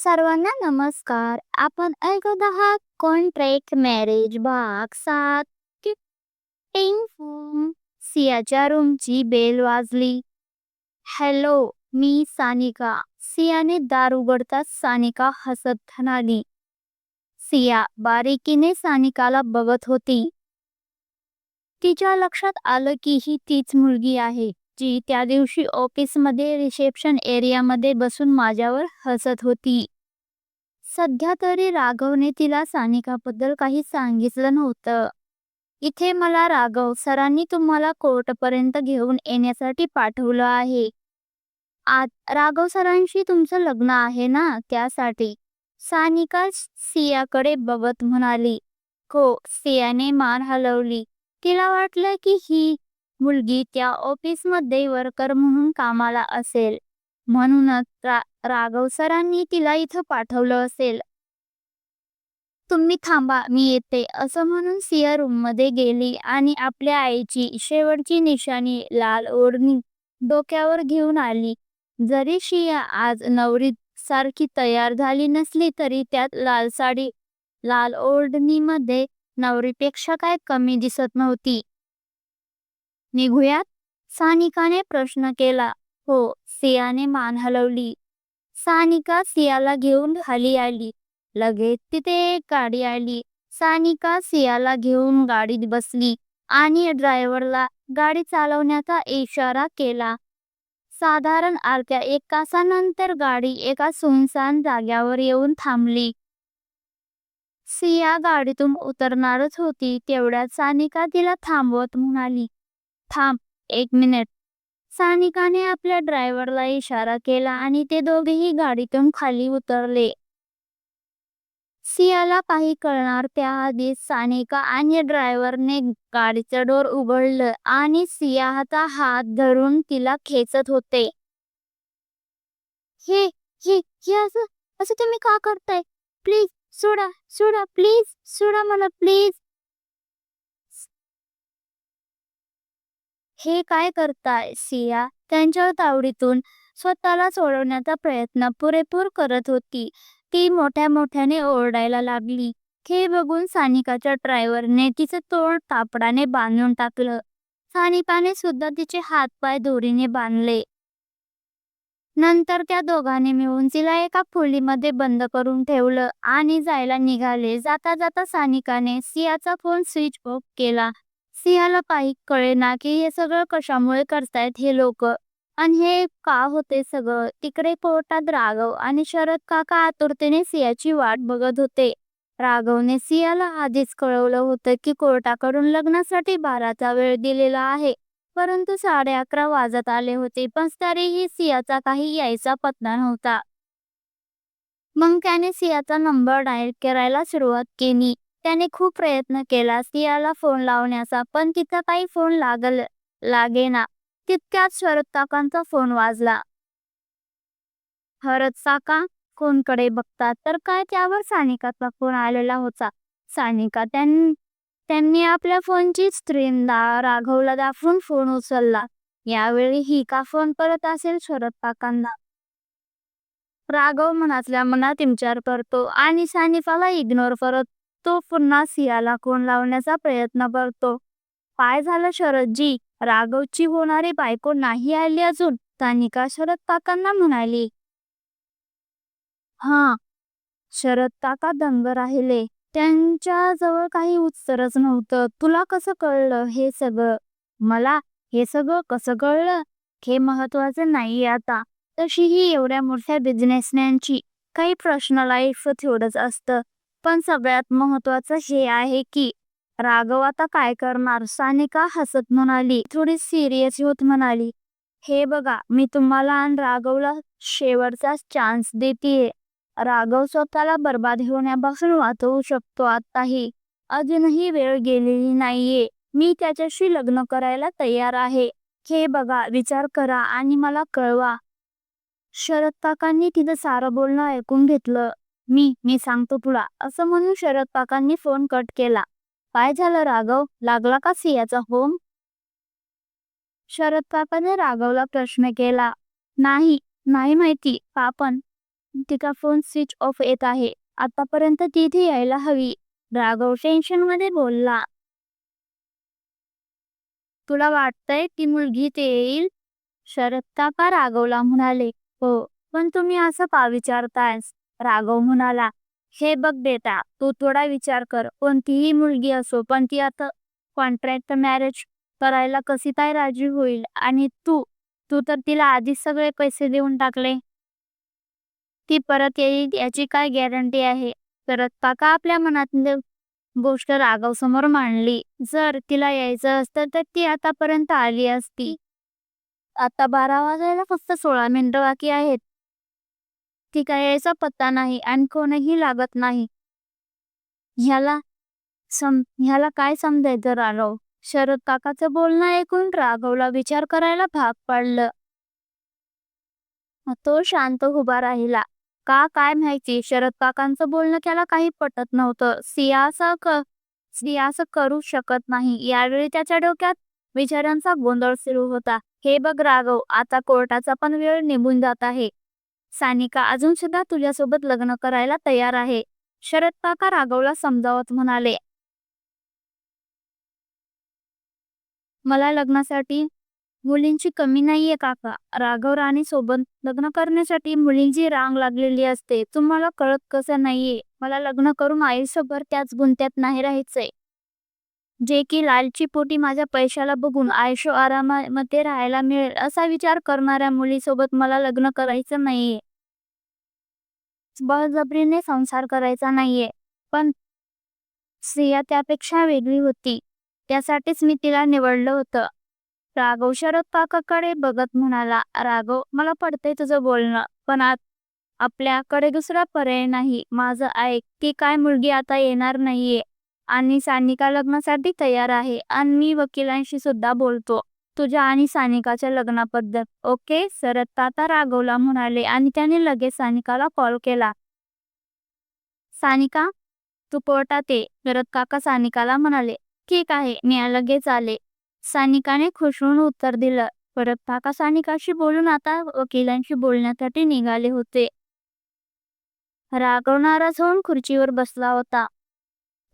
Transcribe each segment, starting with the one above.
सर्वांना नमस्कार. आपण ऐकत आहात कॉन्ट्रॅक्ट मॅरेज भाग सात. टिंग फुंग. सियाच्या रूमची बेल वाजली. हॅलो मी सानिका. सियाने दार उघडताच सानिका हसत म्हणाली. सिया बारीकीने सानिकाला बघत होती. तिच्या लक्षात आलं की ही तीच मुलगी आहे. जी त्या दिवशी ऑफिसमध्ये रिसेप्शन एरियामध्ये बसून माझ्यावर हसत होती. सध्या तरी राघवने तिला सानिकाबद्दल काही सांगितलं नव्हतं. इथे मला राघव सरांनी तुम्हाला कोर्टपर्यंत घेऊन येण्यासाठी पाठवलं आहे. आत राघव सरांशी तुमचं लग्न आहे ना त्यासाठी? सानिका सियाकडे बघत म्हणाली. हो सियाने मान हलवली. तिला वाटलं की ही मुलगी त्या ऑफिसमध्ये वर्कर म्हणून कामाला असेल. म्हणूनच रा राघव सरांनी तिला इथं पाठवलं असेल. तुम्ही थांबा मी येते असं म्हणून सिया रूममध्ये गेली आणि आपल्या आईची शेवटची निशाणी लाल ओढणी डोक्यावर घेऊन आली. जरी शिया आज नवरी सारखी तयार झाली नसली तरी त्यात लाल साडी लाल ओढणीमध्ये नवरीपेक्षा काय कमी दिसत नव्हती. निघूयात. सानिकाने प्रश्न केला. हो सियाने मान हलवली. सानिका सियाला घेऊन खाली आली. लगेच तिथे एक गाडी आली. सानिका सियाला घेऊन गाडीत बसली आणि ड्रायव्हरला गाडी चालवण्याचा इशारा केला. साधारण अर्ध्या एक तासानंतर गाडी एका सुनसान जाग्यावर येऊन थांबली. सिया गाडीतून उतरणारच होती तेवढ्यात सानिका तिला थांबवत म्हणाली थांब एक मिनिट. सानिकाने आपल्या ड्रायव्हरला इशारा केला आणि ते दोघेही गाडीतून खाली उतरले. सियाला काही कळणार त्याआधी सानिका आणि ड्रायव्हरने गाडीचं डोर उघडलं आणि सियाचा हात धरून तिला खेचत होते. हे हे हे असं असं तुम्ही का करताय? प्लीज सोडा सोडा प्लीज सोडा मला प्लीज. हे काय करताय सिया? त्यांच्या तावडीतून स्वतःला सोडवण्याचा प्रयत्न पुरेपूर करत होती. ती मोठ्या मोठ्याने ओरडायला लागली. हे बघून सानिकाच्या ड्रायव्हरने तिचं तोंड कापडाने बांधून टाकलं. सानिकाने सुद्धा तिचे हातपाय दोरीने बांधले. नंतर त्या दोघांनी मिळून तिला एका खोलीमध्ये बंद करून ठेवलं आणि जायला निघाले. जाता जाता सानिकाने सियाचा फोन स्विच ऑफ केला. सियाला काही कळेना की हे सगळं कशामुळे करतायत हे लोक? आणि हे का होते सगळं? तिकडे कोर्टात राघव आणि शरद काका आतुरतेने सियाची वाट बघत होते. राघवने सियाला आधीच कळवलं होतं की कोर्टाकडून लग्नासाठी बाराचा वेळ दिलेला आहे. परंतु साडे अकरा वाजत आले होते पण तरीही सियाचा काही यायचा पत्ता नव्हता. मग त्याने सियाचा नंबर डायल करायला सुरुवात केली. त्याने खूप प्रयत्न केला. सियाला फोन लावण्याचा. पण तिचा काही फोन लागल लागेना. तितक्यात शरद काकांचा फोन वाजला. हरद काका कोणकडे बघतात तर काय त्यावर सानिकाचा फोन आलेला होता. सानिका त्यां त्यांनी आपल्या फोनची स्क्रीन दा राघवला दाखवून फोन उचलला. यावेळी ही का फोन करत असेल शरद काकांना? राघव मनातल्या मनात विचार करतो आणि सानिकाला इग्नोर करत तो पुन्हा सियाला कोण लावण्याचा प्रयत्न करतो. काय झालं शरदजी. राघवची होणारी बायको नाही आली अजून तानिका शरद काकांना म्हणाली. हा. शरद काका दंग राहिले. त्यांच्या जवळ काही उत्तरच नव्हतं. तुला कसं कळलं हे सगळं? मला हे सगळं कसं कळलं? हे महत्वाचं नाही आता. तशीही एवढ्या मोठ्या बिझनेसमॅनची काही प्रश्न लाईफ थोडंच असतं. पण सगळ्यात महत्वाचं हे आहे की राघव आता काय करणार? सानिका हसत म्हणाली. थोडी सिरियस होत म्हणाली. हे बघा मी तुम्हाला आणि राघवला शेवटचा चान्स देते राघव स्वतःला बर्बाद होण्यापासून वाचवू शकतो आताही अजूनही वेळ गेलेली नाहीये. मी त्याच्याशी लग्न करायला तयार आहे. हे बघा विचार करा आणि मला कळवा. शरद काकांनी तिथं सारं बोलणं ऐकून घेतलं. मी मी सांगतो तुला. असं म्हणून शरद काकांनी फोन कट केला. काय झालं राघव? लागला का सियाचा होम शरद काकाने राघवला प्रश्न केला. नाही नाही माहिती. पापन पण? तिचा फोन स्विच ऑफ येत आहे. आतापर्यंत तिथे यायला हवी. राघव टेन्शनमध्ये बोलला. तुला वाटतंय ती मुलगी ते येईल? शरद काका राघवला म्हणाले. हो पण तुम्ही असं का विचारतायस? राघव म्हणाला हे बघ बेटा तू थोडा विचार कर. कोणतीही मुलगी असो पण ती आता कॉन्ट्रॅक्ट मॅरेज करायला कशी काय राजी होईल? आणि तू तू तर तिला आधीच सगळे पैसे देऊन टाकले. ती परत येईल याची काय गॅरंटी आहे? परत काका आपल्या मनातली गोष्ट राघव समोर मांडली? जर तिला यायचं असतं तर ती आतापर्यंत आली असती. आता बारा वाजायला फक्त सोळा मिनिटं बाकी आहेत. ती पत्ता नाही आणि कोणही लागत नाही. ह्याला सम ह्याला काय समजायचं राघव? शरद काकाचं बोलणं ऐकून राघवला विचार करायला भाग पाडलं. तो शांत उभा राहिला. का काय माहिती? शरद काकांचं बोलणं त्याला काही पटत नव्हतं. सिया असं क सिया असं करू शकत नाही. यावेळी त्याच्या डोक्यात विचारांचा गोंधळ सुरू होता. हे बघ राघव आता कोर्टाचा पण वेळ निघून जात आहे. सानिका अजून सुद्धा तुझ्यासोबत लग्न करायला तयार आहे. शरद काका राघवला समजावत म्हणाले. मला लग्नासाठी मुलींची कमी नाहीये काका. राघव राणी सोबत लग्न करण्यासाठी मुलींची रांग लागलेली असते. तुम्हाला कळत कसं नाहीये? मला लग्न करून आयुष्यभर त्याच गुंत्यात नाही राहायचंय. जे की लालची पोटी माझ्या पैशाला बघून आयुष्य आरामामध्ये राहायला मिळेल असा विचार करणाऱ्या मुलीसोबत मला लग्न करायचं नाहीये. बळजबरीने संसार करायचा नाहीये. पण स्त्रिया त्यापेक्षा वेगळी होती. त्यासाठीच मी तिला निवडलं होतं. राघव शरद काकाकडे बघत म्हणाला राघव मला पडतंय तुझं बोलणं पण आपल्याकडे दुसरा पर्याय नाही. माझं ऐक ती काय मुलगी आता येणार नाहीये. आणि सानिका लग्नासाठी तयार आहे आणि मी वकिलांशी सुद्धा बोलतो. तुझ्या आणि सानिकाच्या लग्नाबद्दल ओके? शरद ताता राघवला म्हणाले आणि त्याने लगेच सानिकाला कॉल केला. सानिका तू कोर्टात ये शरद काका सानिकाला म्हणाले. ठीक आहे मी लगेच आले. सानिकाने खुश होऊन उत्तर दिलं. परत काका सानिकाशी बोलून आता वकिलांशी बोलण्यासाठी निघाले होते. राघव होऊन खुर्चीवर बसला होता.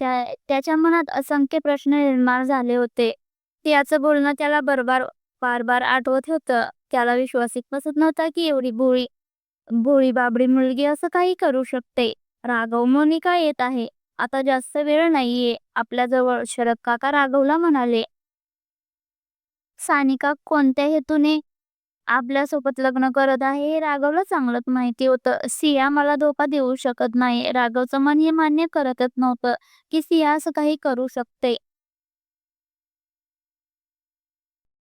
त्या त्याच्या मनात असंख्य प्रश्न निर्माण झाले होते. त्याचं बोलणं त्याला बरोबर बार बार आठवत होतं. त्याला विश्वासिक बसत नव्हता की एवढी भोळी भोळी बाबडी मुलगी असं काही करू शकते. राघव मोनिका येत आहे? आता जास्त वेळ नाहीये. आपल्या जवळ शरद काका राघवला म्हणाले. सानिका कोणत्या हेतूने आपल्यासोबत लग्न करत आहे हे राघवला चांगलंच माहिती होतं. सिया मला धोका देऊ शकत नाही. राघवचं मन हे मान्य करतच नव्हतं की सिया असं काही करू शकते.